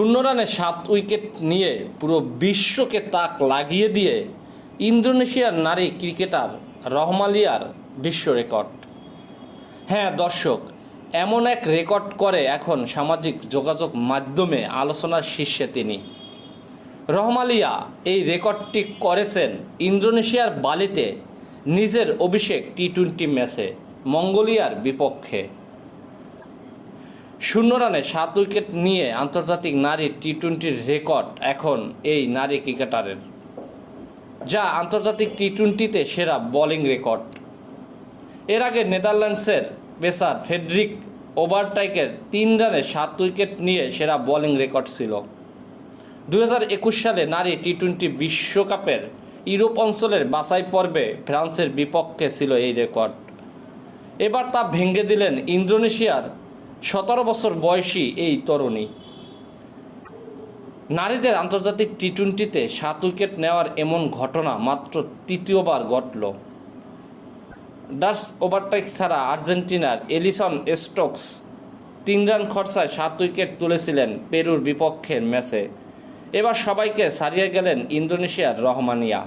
শূন্য রানে সাত উইকেট নিয়ে পুরো বিশ্বকে তাক লাগিয়ে দিয়ে ইন্দোনেশিয়ার নারী ক্রিকেটার রহমালিয়ার বিশ্ব রেকর্ড। হ্যাঁ দর্শক, এমন এক রেকর্ড করে এখন সামাজিক যোগাযোগ মাধ্যমে আলোচনার শীর্ষে তিনি। রহমালিয়া এই রেকর্ডটি করেছেন ইন্দোনেশিয়ার বালিতে নিজের অভিষেক টি টোয়েন্টি ম্যাচে, মঙ্গোলিয়ার বিপক্ষে। শূন্য রানে সাত উইকেট নিয়ে আন্তর্জাতিক নারী টি টোয়েন্টির রেকর্ড এখন এই নারী ক্রিকেটারের। যা আন্তর্জাতিক টি টোয়েন্টিতে সেরা বোলিং রেকর্ড। এর আগে নেদারল্যান্ডসের পেসার ফেডরিক ওভারটাইকের তিন রানে সাত উইকেট নিয়ে সেরা বোলিং রেকর্ড ছিল। দু হাজার একুশ সালে নারী টি টোয়েন্টি বিশ্বকাপের ইউরোপ অঞ্চলের বাছাই পর্বে ফ্রান্সের বিপক্ষে ছিল এই রেকর্ড। এবার তা ভেঙে দিলেন ইন্দোনেশিয়ার সতেরো বছর বয়সী এই তরুণী। নারীদের আন্তর্জাতিক টি টোয়েন্টিতে সাত উইকেট নেওয়ার এমন ঘটনা মাত্র তৃতীয়বার ঘটল। ডাস ওভারটেক ছাড়া আর্জেন্টিনার এলিসন স্টোকস তিন রান খরচায় সাত উইকেট তুলেছিলেন পেরুর বিপক্ষের ম্যাচে। এবার সবাইকে ছাড়িয়ে গেলেন ইন্দোনেশিয়ার রহমানিয়া।